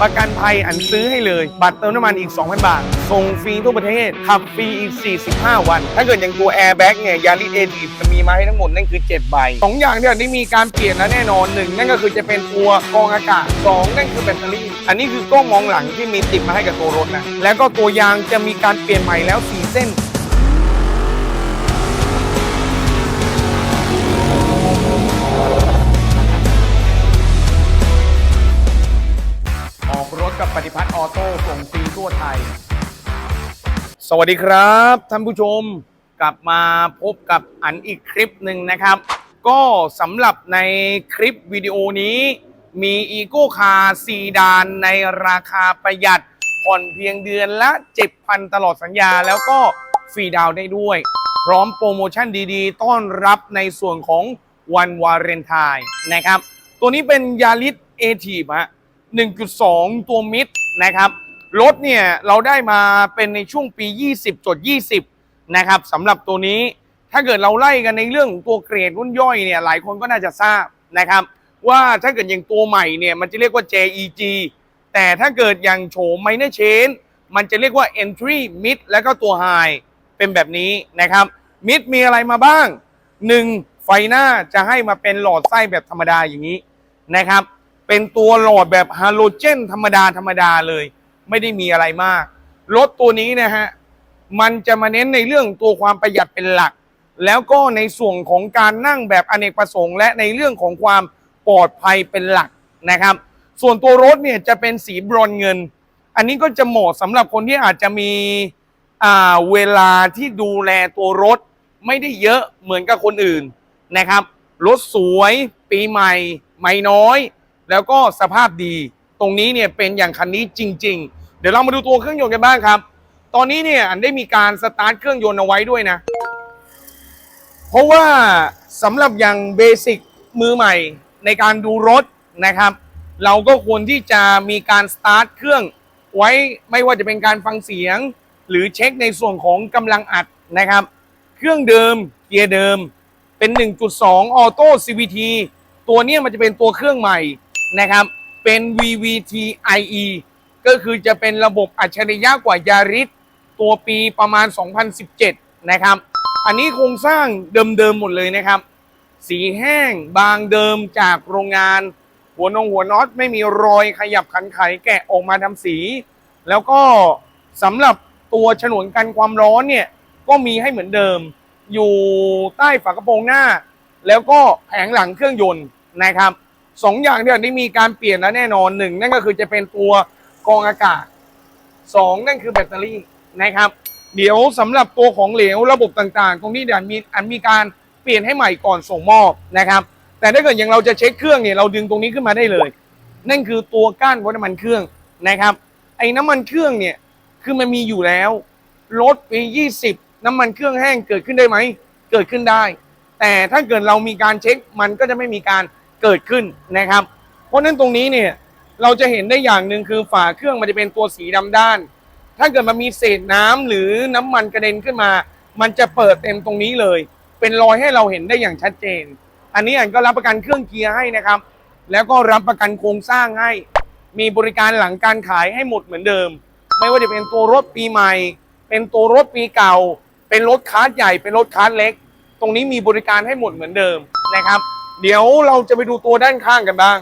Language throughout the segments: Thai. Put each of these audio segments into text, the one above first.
ประกันภัยอันซื้อให้เลย บัตรเติมน้ำมันอีก 2,000 บาท ส่งฟรีทั่วประเทศ ขับฟรีอีก 45 วัน ถ้าเกิดอย่างตัวแอร์แบ็กเนี่ยยาริสเอทีจะมีมาให้ทั้งหมด นั่นคือ 7 ใบสองอย่างเนี่ยได้มีการเปลี่ยนแล้วแน่นอนหนึ่งนั่นก็คือจะเป็นตัวกรองอากาศสองนั่นคือแบตเตอรี่ อันนี้คือกล้องมองหลังที่มีติดมาให้กับตัวรถนะแล้วก็ตัวยางจะมีการเปลี่ยนใหม่แล้ว4เส้น กับปฏิพัฒน์ออโต้ส่งฟรีทั่วไทย สวัสดีครับท่านผู้ชมกลับมาพบกับอันอีกคลิปหนึ่งนะครับ ก็สำหรับในคลิปวิดีโอนี้ มีอีโก้คาร์ซีดานในราคาประหยัดผ่อนเพียงเดือนละ 7,000 ตลอดสัญญา แล้วก็ฟรีดาวได้ด้วย พร้อมโปรโมชั่นดีๆ ต้อนรับในส่วนของวันวาเลนไทน์นะครับ ตัวนี้เป็นยาริสเอทีฟฮะ 1.2 ตัวมิดนะครับรถเนี่ยเราได้มาเป็นในช่วงปี 20จด20 นะครับสำหรับตัวนี้ถ้าเกิดเราไล่กันในเรื่องของตัวเกรดรุ่นย่อยเนี่ยหลายคนก็น่าจะทราบนะครับ ว่าถ้าเกิดอย่างตัวใหม่เนี่ยมันจะเรียกว่า JEG แต่ถ้าเกิดอย่างโฉม minor change มันจะเรียกว่า entry mid แล้วก็ตัว high เป็นแบบนี้นะครับ mid มีอะไรมาบ้าง 1. ไฟหน้าจะให้มาเป็นหลอดไส้แบบธรรมดาอย่างนี้นะครับ เป็นตัวหลอดแบบฮาโลเจน ธรรมดาธรรมดาเลย ไม่ได้มีอะไรมาก รถตัวนี้นะฮะ มันจะมาเน้นในเรื่องตัวความประหยัดเป็นหลัก แล้วก็ในส่วนของการนั่งแบบอเนกประสงค์ และในเรื่องของความปลอดภัยเป็นหลักนะครับ ส่วนตัวรถเนี่ยจะเป็นสีบรอนเงิน อันนี้ก็จะเหมาะสำหรับคนที่อาจจะมีอ่าเวลาที่ดูแลตัวรถ ไม่ได้เยอะเหมือนกับคนอื่นนะครับ รถสวยปีใหม่ ไม่น้อย แล้วก็สภาพดีตรงนี้เนี่ยเป็นอย่างคันนี้จริง ๆ เดี๋ยวเรามาดูตัวเครื่องยนต์กันบ้างครับ ตอนนี้เนี่ยอันได้มีการสตาร์ทเครื่องยนต์เอาไว้ด้วยนะ เพราะว่าสำหรับอย่างเบสิกมือใหม่ในการดูรถนะครับ เราก็ควรที่จะมีการสตาร์ทเครื่องไว้ไม่ว่าจะเป็นการฟังเสียง หรือเช็คในส่วนของกำลังอัดนะครับ เครื่องเดิมเกียร์เดิมเป็น 1.2 ออโต้ CVT ตัวเนี้ยมันจะเป็นตัวเครื่องใหม่ นะครับ เป็น VVT IE ก็คือจะเป็นระบบอัจฉริยะกว่ายาริสตัวปีประมาณ 2017 นะครับ อันนี้โครงสร้างเดิมๆหมดเลยนะครับ สีแห้งบางเดิมจากโรงงาน หัวนงหัวน็อตไม่มีรอยขยับขันไขแกะออกมาทำสี แล้วก็สำหรับตัวฉนวนกันความร้อนเนี่ย ก็มีให้เหมือนเดิม อยู่ใต้ฝากระโปรงหน้า แล้วก็แผงหลังเครื่องยนต์นะครับ สองอย่างเนี่ยได้มีการเปลี่ยนแล้วแน่นอนหนึ่งนั่นก็คือจะเป็นตัวกองอากาศสองนั่นคือแบตเตอรี่นะครับ เดี๋ยวสำหรับตัวของเหลวระบบต่างๆ ตรงนี้เดี๋ยวมีอันมีการเปลี่ยนให้ใหม่ก่อนส่งมอบนะครับ แต่ถ้าเกิดอย่างเราจะเช็คเครื่องเนี่ยเราดึงตรงนี้ขึ้นมาได้เลย นั่นคือตัวก้านวัดน้ำมันเครื่องนะครับ ไอ้น้ำมันเครื่องเนี่ยคือมันมีอยู่แล้วรถปี20 น้ำมันเครื่องแห้งเกิดขึ้นได้ไหมเกิดขึ้นได้ แต่ถ้าเกิดเรามีการเช็คมันก็จะไม่มีการ เกิดขึ้นนะครับ เพราะนั้นตรงนี้เนี่ยเราจะเห็นได้อย่างหนึ่งคือฝาเครื่องมันจะเป็นตัวสีดำด้าน ถ้าเกิดมันมีเศษน้ำหรือน้ำมันกระเด็นขึ้นมา มันจะเปิดเต็มตรงนี้เลย เป็นรอยให้เราเห็นได้อย่างชัดเจน อันนี้อันก็รับประกันเครื่องเกียร์ให้นะครับ แล้วก็รับประกันโครงสร้างให้ มีบริการหลังการขายให้หมดเหมือนเดิม ไม่ว่าจะเป็นตัวรถปีใหม่ เป็นตัวรถปีเก่า เป็นรถคาร์ดใหญ่ เป็นรถคาร์ดเล็ก ตรงนี้มีบริการให้หมดเหมือนเดิมนะครับ เดี๋ยวเราจะไปดูตัวด้านข้างกันบ้าง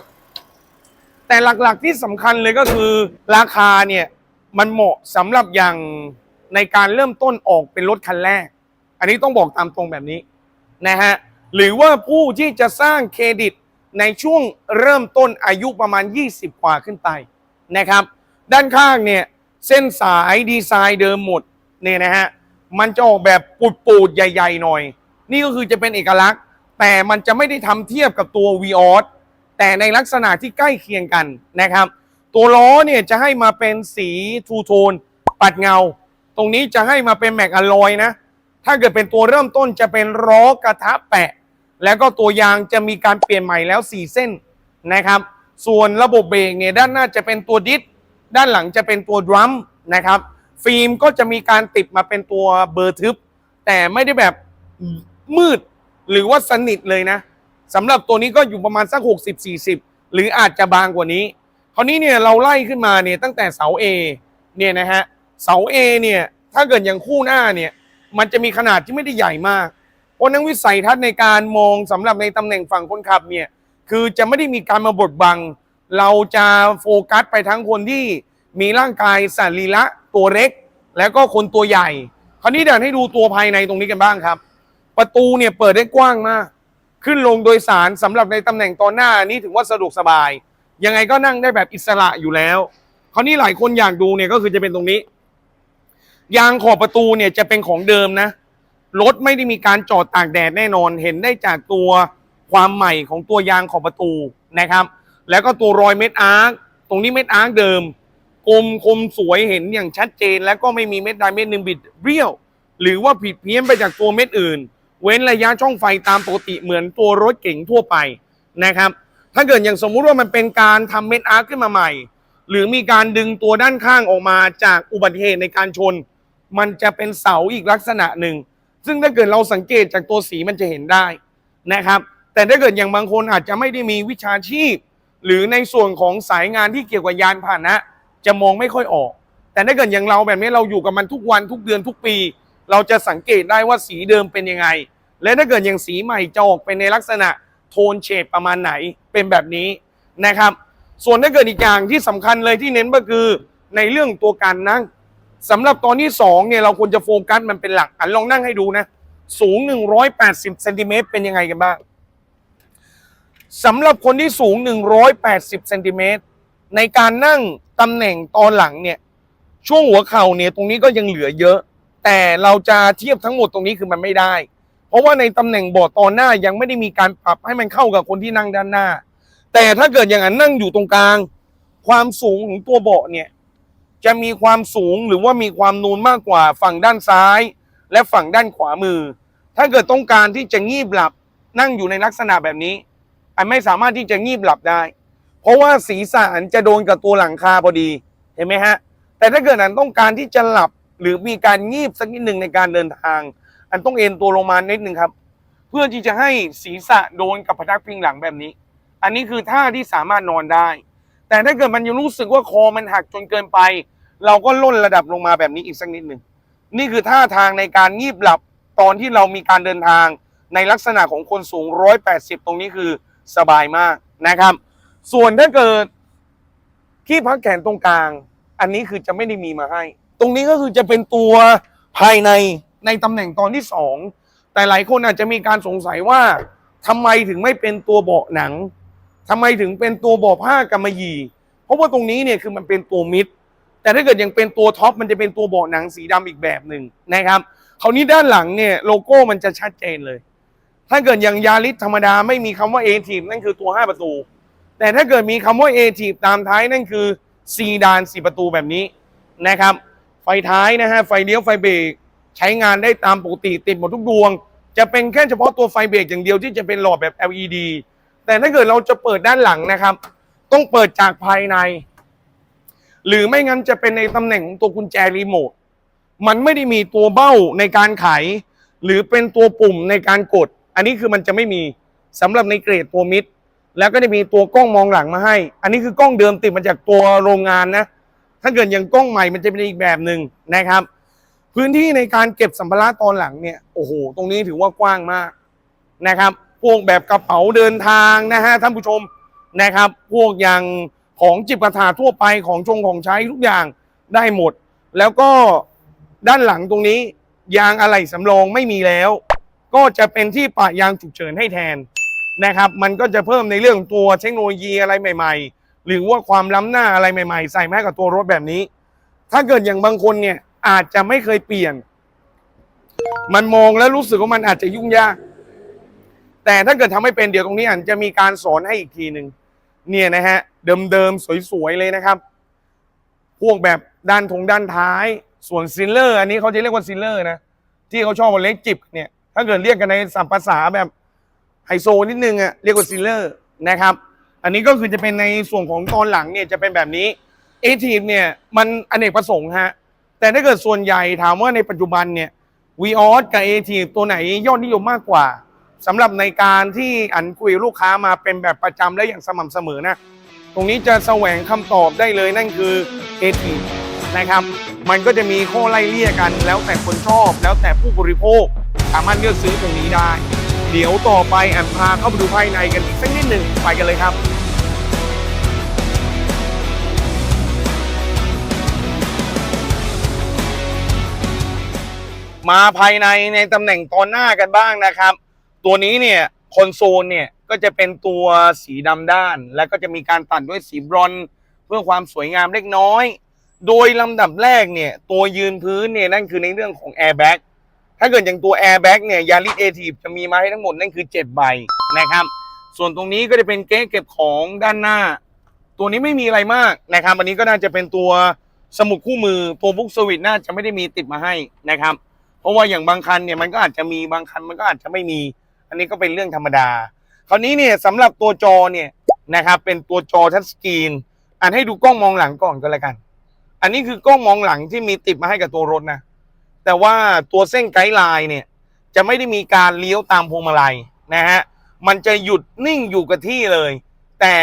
แต่หลักๆที่สำคัญเลยก็คือราคาเนี่ยมันเหมาะสำหรับอย่างในการเริ่มต้นออกเป็นรถคันแรก อันนี้ต้องบอกตามตรงแบบนี้นะฮะหรือว่าผู้ที่จะสร้างเครดิตในช่วงเริ่มต้นอายุประมาณ 20 กว่าขึ้นไปนะครับ ด้านข้างเนี่ยเส้นสายดีไซน์เดิมหมดเนี่ยนะฮะมันจะออกแบบปูดๆใหญ่ ๆ หน่อย นี่ก็คือจะเป็นเอกลักษณ์ แต่มันจะไม่ได้ทำเทียบกับตัว v ีออสแต่ในลักษณะที่ใกล้เคียงกันนะครับ ตัวล้อเนี่ยจะให้มาเป็นสีทูโทนปัดเงา ตรงนี้จะให้มาเป็นแม็กอะลอยนะ ถ้าเกิดเป็นตัวเริ่มต้นจะเป็นล้อกระทะแปะ แล้วก็ตัวยางจะมีการเปลี่ยนใหม่แล้ว 4 เส้นนะครับ ส่วนระบบเบรกเนี่ยด้านหน้าจะเป็นตัวดิสด้านหลังจะเป็นตัวดรัมนะครับฟิล์มก็จะมีการติดมาเป็นตัวเบอร์ทึบ แต่ไม่ได้แบบมืด หรือว่าสนิทเลยนะสำหรับตัวนี้ก็อยู่ประมาณสัก 60-40 หรืออาจจะบางกว่านี้คราวนี้เนี่ยเราไล่ขึ้นมาเนี่ยตั้งแต่เสา A เนี่ยนะฮะเสา A เนี่ยถ้าเกิดอย่างคู่หน้าเนี่ยมันจะมีขนาดที่ไม่ได้ใหญ่มากเพราะนักวิสัยทัศน์ในการมองสำหรับในตำแหน่งฝั่งคนขับเนี่ยคือจะไม่ได้มีการมาบดบัง เราจะโฟกัสไปทั้งคนที่มีร่างกายสรีระตัวเล็ก แล้วก็คนตัวใหญ่ คราวนี้เดี๋ยวให้ดูตัวภายในตรงนี้กันบ้างครับ ประตูเนี่ยเปิดได้กว้างมาก ขึ้นลงโดยสารสำหรับในตำแหน่งตอนหน้านี่ถือว่าสะดวกสบาย ยังไงก็นั่งได้แบบอิสระอยู่แล้วคราวนี้หลายคนอยากดูเนี่ยก็คือจะเป็นตรงนี้ ยางขอบประตูเนี่ยจะเป็นของเดิมนะรถไม่ได้มีการจอดตากแดดแน่นอน เห็นได้จากตัวความใหม่ของตัวยางขอบประตูนะครับ แล้วก็ตัวรอยเม็ดอาร์คตรงนี้เม็ดอาร์คเดิมกลมคมสวยเห็นอย่างชัดเจน แล้วก็ไม่มีเม็ดใดเม็ดหนึ่งบิดเบี้ยว หรือว่าผิดเพี้ยนไปจากตัวเม็ดอื่น เว้นระยะช่องไฟตามปกติเหมือนตัวรถเก๋งทั่วไปนะครับ ถ้าเกิดอย่างสมมุติว่ามันเป็นการทำเม็ดอาร์ขึ้นมาใหม่ หรือมีการดึงตัวด้านข้างออกมาจากอุบัติเหตุในการชน มันจะเป็นเสาอีกลักษณะหนึ่ง ซึ่งถ้าเกิดเราสังเกตจากตัวสีมันจะเห็นได้นะครับ แต่ถ้าเกิดอย่างบางคนอาจจะไม่ได้มีวิชาชีพ หรือในส่วนของสายงานที่เกี่ยวกับยานพาหนะ จะมองไม่ค่อยออก แต่ถ้าเกิดอย่างเราแบบนี้เราอยู่กับมันทุกวันทุกเดือนทุกปี เราจะสังเกตได้ว่าสีเดิมเป็นยังไง และถ้าเกิดอย่างสีใหม่จะออกเป็นในลักษณะโทนเฉดประมาณไหนเป็นแบบนี้นะครับ ส่วนถ้าเกิดอีกอย่างที่สำคัญเลยที่เน้นก็คือในเรื่องตัวการนั่งสำหรับตอนที่สองเนี่ยเราควรจะโฟกัสมันเป็นหลักอันลองนั่งให้ดูนะสูง 180เซนติเมตรเป็นยังไงกันบ้างสำหรับคนที่สูง 180เซนติเมตรในการนั่งตำแหน่งตอนหลังเนี่ยช่วงหัวเข่าเนี่ยตรงนี้ก็ยังเหลือเยอะ แต่เราจะเทียบทั้งหมดตรงนี้คือมันไม่ได้ เพราะว่าในตำแหน่งเบาะตอนหน้ายังไม่ได้มีการปรับให้มันเข้ากับคนที่นั่งด้านหน้า แต่ถ้าเกิดอย่างนั้นนั่งอยู่ตรงกลาง ความสูงของตัวเบาะเนี่ยจะมีความสูงหรือว่ามีความนูนมากกว่าฝั่งด้านซ้าย และฝั่งด้านขวามือ ถ้าเกิดต้องการที่จะงีบหลับนั่งอยู่ในลักษณะแบบนี้ อันไม่สามารถที่จะงีบหลับได้ เพราะว่าศีรษะอันจะโดนกับตัวหลังคาพอดีเห็นไหมฮะ แต่ถ้าเกิดอันต้องการที่จะหลับ หรือมีการงีบสักนิดหนึ่งในการเดินทาง อันต้องเอ็นตัวลงมานิดหนึ่งครับ เพื่อที่จะให้ศีรษะโดนกับพนักพิงหลังแบบนี้ อันนี้คือท่าที่สามารถนอนได้ แต่ถ้าเกิดมันยังรู้สึกว่าคอมันหักจนเกินไป เราก็ล่นระดับลงมาแบบนี้อีกสักนิดหนึ่งนี่คือท่าทางในการงีบหลับตอนที่เรามีการเดินทางในลักษณะของคนสูง 180 ตรงนี้คือสบายมากนะครับ ส่วนถ้าเกิดที่พักแขนตรงกลาง อันนี้คือจะไม่ได้มีมาให้ ตรงนี้ก็คือจะเป็นตัวภายในในตำแหน่งตอนที่สองแต่หลายคนอาจจะมีการสงสัยว่าทำไมถึงไม่เป็นตัวเบาะหนังทำไมถึงเป็นตัวเบาะผ้ากำมะหยี่เพราะว่าตรงนี้เนี่ยคือมันเป็นตัวมิดแต่ถ้าเกิดยังเป็นตัวท็อปมันจะเป็นตัวเบาะหนังสีดำอีกแบบหนึ่งนะครับคราวนี้ด้านหลังเนี่ยโลโก้มันจะชัดเจนเลย ถ้าเกิดอย่างยาริสธรรมดาไม่มีคำว่า A ทีมนั่นคือตัว 5 ประตู แต่ถ้าเกิดมีคำว่า A ทีมตามท้ายนั่นคือซีดาน 4 ประตูแบบนี้นะครับ ท้ายนะฮะไฟเลี้ยวไฟเบรกใช้งานได้ตามปกติติดหมดทุกดวง จะเป็นแค่เฉพาะตัวไฟเบรกอย่างเดียวที่จะเป็นหลอดแบบ LED แต่ถ้าเกิดเราจะเปิดด้านหลังนะครับ ต้องเปิดจากภายใน หรือไม่งั้นจะเป็นในตำแหน่งของตัวกุญแจรีโมทมันไม่ได้มีตัวเบ้าในการไข หรือเป็นตัวปุ่มในการกด อันนี้คือมันจะไม่มีสำหรับในเกรดตัวมิดแล้วก็จะมีตัวกล้องมองหลังมาให้ อันนี้คือกล้องเดิมติดมาจากตัวโรงงานนะ ถ้าเกิดอย่างกล้องใหม่มันจะเป็นอีกแบบหนึ่งนะครับ พื้นที่ในการเก็บสัมภาระตอนหลังเนี่ยโอ้โหตรงนี้ถือว่ากว้างมากนะครับ พวกแบบกระเป๋าเดินทางนะฮะท่านผู้ชมนะครับ พวกอย่างของจิบกระถาทั่วไปของชงของใช้ทุกอย่างได้หมด แล้วก็ด้านหลังตรงนี้ยางอะไหล่สำรองไม่มีแล้ว ก็จะเป็นที่ปะยางฉุกเฉินให้แทนนะครับ มันก็จะเพิ่มในเรื่องตัวเทคโนโลยีอะไรใหม่ ๆ หรือว่าความล้ำหน้าอะไรใหม่ๆ ใส่แม้กับตัวรถแบบนี้ ถ้าเกิดอย่างบางคนเนี่ยอาจจะไม่เคยเปลี่ยน มันมองแล้วรู้สึกว่ามันอาจจะยุ่งยาก แต่ถ้าเกิดทำให้เป็นเดี๋ยวตรงนี้อาจจะมีการสอนให้อีกทีหนึ่งเนี่ยนะฮะเดิมๆสวยๆเลยนะครับ พวกแบบด้านทงด้านท้าย ส่วนซิลเลอร์ อันนี้เขาจะเรียกว่าซิลเลอร์นะที่เขาชอบว่าเล็กจิบเนี่ยถ้าเกิดเรียกกันในสัมภาษาแบบไฮโซนิดนึงอะเรียกว่าซิลเลอร์นะครับ อันนี้ก็คือจะเป็นในส่วนของตอนหลังเนี่ยจะเป็นแบบนี้เอทีมเนี่ยมันอเนกประสงค์ฮะแต่ถ้าเกิดส่วนใหญ่ถามว่าในปัจจุบันเนี่ยวีออสกับเอทีตัวไหนยอดนิยมมากกว่าสำหรับในการที่อันคุยลูกค้ามาเป็นแบบประจำและอย่างสม่ำเสมอนะ ตรงนี้จะแสวงคำตอบได้เลยนั่นคือเอทีนะครับ มันก็จะมีข้อไล่เลี่ยกัน แล้วแต่คนชอบ แล้วแต่ผู้บริโภค สามารถเลือกซื้อตรงนี้ได้ เดี๋ยวต่อไปอันพาเข้าไปดูภายในกันอีกสักนิดหนึ่งไปกันเลยครับ มาภายในในตำแหน่งตอนหน้ากันบ้างนะครับ ตัวนี้เนี่ยคอนโซลเนี่ยก็จะเป็นตัวสีดำด้าน แล้วก็จะมีการตัดด้วยสีบรอนเพื่อความสวยงามเล็กน้อย โดยลำดับแรกเนี่ยตัวยืนพื้นเนี่ยนั่นคือในเรื่องของแอร์แบ็กถ้าเกิดอย่างตัวแอร์แบ็กเนี่ยยาริสเอทีฟจะมีมาให้ทั้งหมดนั่นคือ 7 ใบนะครับ ส่วนตรงนี้ก็จะเป็นเก๊เก็บของด้านหน้า ตัวนี้ไม่มีอะไรมากนะครับ อันนี้ก็น่าจะเป็นตัวสมุดคู่มือตัวบุ๊กสวิตน่าจะไม่ได้มีติดมาให้นะครับ เพราะว่าอย่างบางคันเนี่ยมันก็อาจจะมีบางคันมันก็อาจจะไม่มี อันนี้ก็เป็นเรื่องธรรมดา คราวนี้เนี่ยสำหรับตัวจอเนี่ยนะครับเป็นตัวจอทัชสกรีนอันให้ดูกล้องมองหลังก่อนก็แล้วกัน อันนี้คือกล้องมองหลังที่มีติดมาให้กับตัวรถนะ แต่ว่าตัวเส้นไกด์ไลน์เนี่ยจะไม่ได้มีการเลี้ยวตามพวงมาลัยนะฮะ มันจะหยุดนิ่งอยู่กับที่เลย แต่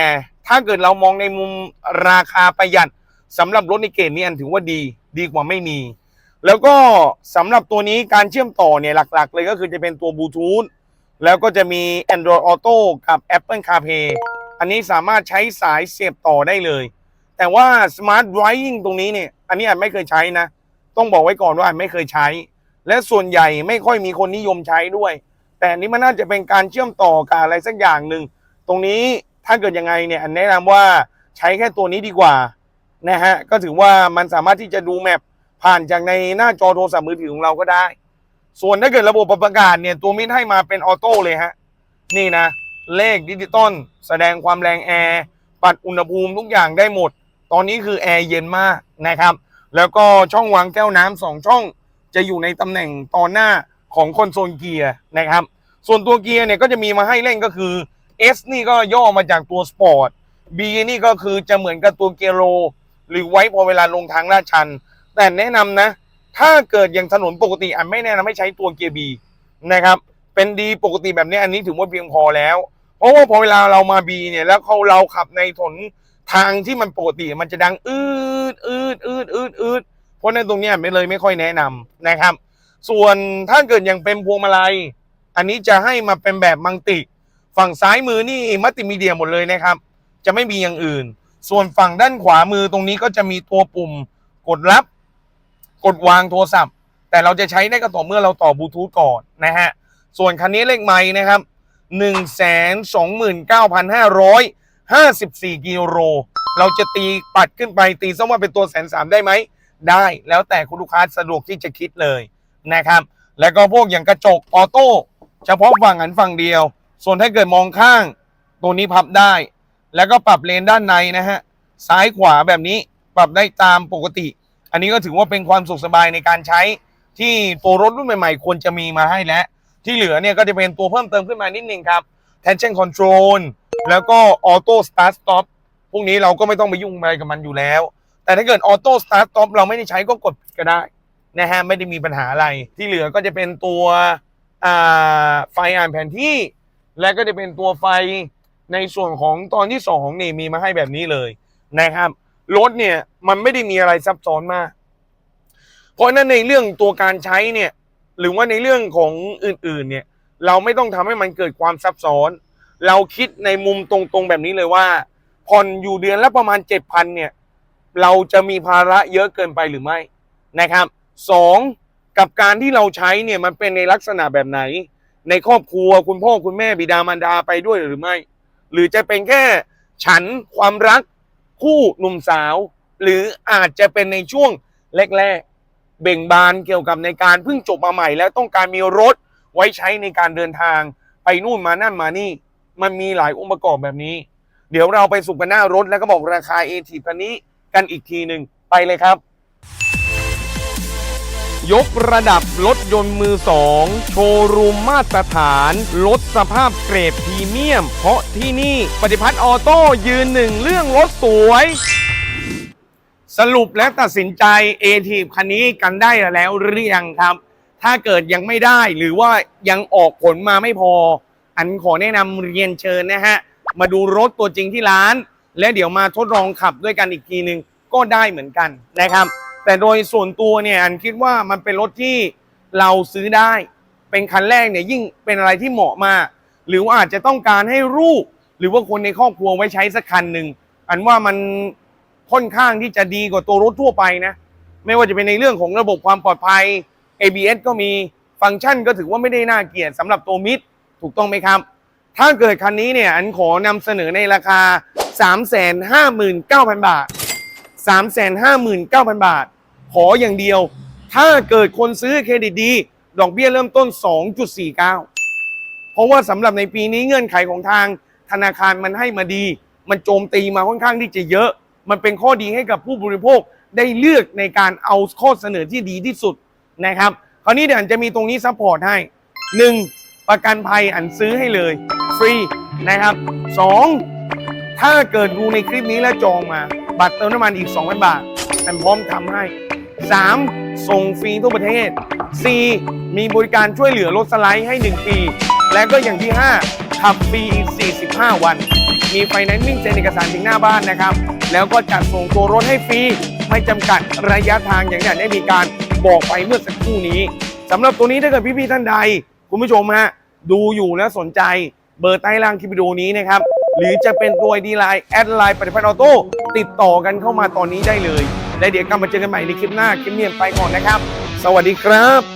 ถ้าเกิดเรามองในมุมราคาประหยัดสำหรับรถในเกณฑ์นี้อันถือว่าดี ดีกว่าไม่มี แล้วก็สำหรับตัวนี้การเชื่อมต่อเนี่ยหลักๆ เลยก็คือจะเป็นตัวบลูทูธแล้วก็จะมี Android Auto กับ Apple CarPlay อันนี้สามารถใช้สายเสียบต่อได้เลย แต่ว่า Smart Driving ตรงนี้เนี่ย อันนี้อาจไม่เคยใช้นะ ต้องบอกไว้ก่อนว่าไม่เคยใช้ และส่วนใหญ่ไม่ค่อยมีคนนิยมใช้ด้วย แต่นนี้มันน่าจะเป็นการเชื่อมต่อกับอะไรสักอย่างหนึ่ง ตรงนี้ถ้าเกิดยังไงเนี่ยแนะนำว่าใช้แค่ตัวนี้ดีกว่านะฮะ ก็ถือว่ามันสามารถที่จะดูแมพ ผ่านจากในหน้าจอโทรศัพท์มือถือของเราก็ได้ ส่วนถ้าเกิดระบบปรับอากาศเนี่ยตัวมิดให้มาเป็นออโต้เลยฮะ นี่นะ เลขดิจิตอลแสดงความแรงแอร์ ปัดอุณหภูมิทุกอย่างได้หมด ตอนนี้คือแอร์เย็นมากนะครับ แล้วก็ช่องวางแก้วน้ำสองช่อง จะอยู่ในตำแหน่งตอนหน้าของคอนโซลเกียร์นะครับ ส่วนตัวเกียร์เนี่ยก็จะมีมาให้เล่นก็คือ S นี่ก็ย่อมาจากตัวสปอร์ต B นี่ก็คือจะเหมือนกับตัวเกียร์โรหรือไว้พอเวลาลงทางลาดชัน แต่แนะนำนะ ถ้าเกิดอย่างถนนปกติอันไม่แนะนำให้ใช้ตัวเกียร์ B นะครับ เป็นดีปกติแบบนี้อันนี้ถือว่าเพียงพอแล้ว เพราะว่าพอเวลาเรามา B เนี่ยแล้วเขาเราขับในถนนทางที่มันปกติมันจะดังอืดอืดอืดอืดอืดเพราะนั้นตรงนี้ไม่เลยไม่ค่อยแนะนำนะครับ ส่วนถ้าเกิดอย่างเป็นพวงมาลัย อันนี้จะให้มาเป็นแบบมังติ ฝั่งซ้ายมือนี่มัลติมีเดียหมดเลยนะครับ จะไม่มีอย่างอื่น ส่วนฝั่งด้านขวามือตรงนี้ก็จะมีตัวปุ่มกดรับ กดวางโทรศัพท์ แต่เราจะใช้ได้ก็ต่อเมื่อเราต่อบลูทูธก่อนนะฮะ ส่วนคันนี้เลขไม้นะครับ129,554กิโลเราจะตีปัดขึ้นไปตีซะว่าเป็นตัวแสนสามได้ไหม ได้แล้วแต่คุณลูกค้าสะดวกที่จะคิดเลยนะครับ แล้วก็พวกอย่างกระจกออโต้เฉพาะฝั่งหันฝั่งเดียว ส่วนถ้าเกิดมองข้าง ตัวนี้พับได้ แล้วก็ปรับเลนด้านในนะฮะ ซ้ายขวาแบบนี้ปรับได้ตามปกติ อันนี้ก็ถือว่าเป็นความสุขสบายในการใช้ที่ตัวรถรุ่นใหม่ๆควรจะมีมาให้แล้ว ที่เหลือเนี่ยก็จะเป็นตัวเพิ่มเติมขึ้นมานิดนึงครับ tension control แล้วก็ auto start stop พวกนี้เราก็ไม่ต้องไปยุ่งอะไรกับมันอยู่แล้ว แต่ถ้าเกิด auto start stop เราไม่ได้ใช้ก็กดก็ได้นะฮะไม่ได้มีปัญหาอะไร ที่เหลือก็จะเป็นตัวไฟอ่านแผนที่ และก็จะเป็นตัวไฟในส่วนของตอนที่สองนี่มีมาให้แบบนี้เลยนะครับ รถเนี่ยมันไม่ได้มีอะไรซับซ้อนมาก เพราะนั้นในเรื่องตัวการใช้เนี่ย หรือว่าในเรื่องของอื่นๆ เนี่ย เราไม่ต้องทำให้มันเกิดความซับซ้อน เราคิดในมุมตรงๆแบบนี้เลยว่าผ่อนอยู่เดือนละประมาณเจ็ดพันเนี่ย เราจะมีภาระเยอะเกินไปหรือไม่นะครับสองกับการที่เราใช้เนี่ยมันเป็นในลักษณะแบบไหน ในครอบครัวคุณพ่อคุณแม่บิดามารดาไปด้วยหรือไม่ หรือจะเป็นแค่ฉันความรัก คู่หนุ่มสาว หรืออาจจะเป็นในช่วงแรกๆเบ่งบานเกี่ยวกับในการเพิ่งจบมาใหม่ แล้วต้องการมีรถไว้ใช้ในการเดินทางไปนู่นมานั่นมานี่ มันมีหลายองค์ประกอบแบบนี้ เดี๋ยวเราไปสุกันหน้ารถแล้วก็บอกราคาเอทีคันนี้กันอีกทีหนึ่งไปเลยครับ ยกระดับรถยนต์มือสองโชว์รูมมาตรฐาน ลดสภาพเกรดพรีเมียม เพราะที่นี่ปฏิพัฒน์ออโต้ยืนหนึ่งเรื่องรถสวย สรุปและตัดสินใจเอทีคันนี้กันได้แล้วหรือยังครับ ถ้าเกิดยังไม่ได้หรือว่ายังออกผลมาไม่พอ อันขอแนะนำเรียนเชิญนะฮะ มาดูรถตัวจริงที่ร้าน และเดี๋ยวมาทดลองขับด้วยกันอีกทีหนึ่งก็ได้เหมือนกันนะครับ แต่โดยส่วนตัวเนี่ยอันคิดว่ามันเป็นรถที่เราซื้อได้ เป็นคันแรกเนี่ยยิ่งเป็นอะไรที่เหมาะมาก หรือว่าอาจจะต้องการให้ลูก หรือว่าคนในครอบครัวไว้ใช้สักคันหนึ่งอันว่ามันค่อนข้างที่จะดีกว่าตัวรถทั่วไปนะ ไม่ว่าจะเป็นในเรื่องของระบบความปลอดภัย ABS ก็มีฟังก์ชันก็ถือว่าไม่ได้น่าเกลียดสำหรับตัวมิดถูกต้องไหมครับ ถ้าเกิดคันนี้เนี่ยอันขอนำเสนอในราคา 359,000 บาท 359,000 บาท ขออย่างเดียว ถ้าเกิดคนซื้อเครดิตดี ดอกเบี้ยเริ่มต้น 2.49 เพราะว่าสำหรับในปีนี้เงื่อนไขของทางธนาคารมันให้มาดี มันโจมตีมาค่อนข้างที่จะเยอะ มันเป็นข้อดีให้กับผู้บริโภคได้เลือกในการเอาข้อเสนอที่ดีที่สุดนะครับ คราวนี้เดี๋ยวอันจะมีตรงนี้ซัพพอร์ตให้ 1. ประกันภัยอันซื้อให้เลย ฟรีนะครับ 2. ถ้าเกิดดูในคลิปนี้แล้วจองมา บัตรเติมน้ำมันอีก 2,000 บาทอันพร้อมทำให้ 3. ส่งฟรีทั่วประเทศ 4. มีบริการช่วยเหลือรถสไลด์ให้ 1 ปี และก็อย่างที่ 5 ขับฟรีอีก 45 วัน มีไฟแนนซ์มิ่งเซ็นเอกสารถึงหน้าบ้านนะครับ แล้วก็จัดส่งตัวรถให้ฟรี ไม่จำกัดระยะทางอย่างที่ได้มีการบอกไปเมื่อสักครู่นี้สำหรับตัวนี้ถ้าเกิดพี่ๆท่านใด คุณผู้ชมฮะดูอยู่แล้วสนใจเบอร์ใต้ล่างคลิปวิดีโอนี้นะครับ หรือจะเป็นตัวดีไลน์แอดไลน์ปฏิพัฒน์ออโต้ติดต่อกันเข้ามาตอนนี้ได้เลย และเดี๋ยวกลับมาเจอกันใหม่ในคลิปหน้าคลิปเนียนไปก่อนนะครับ สวัสดีครับ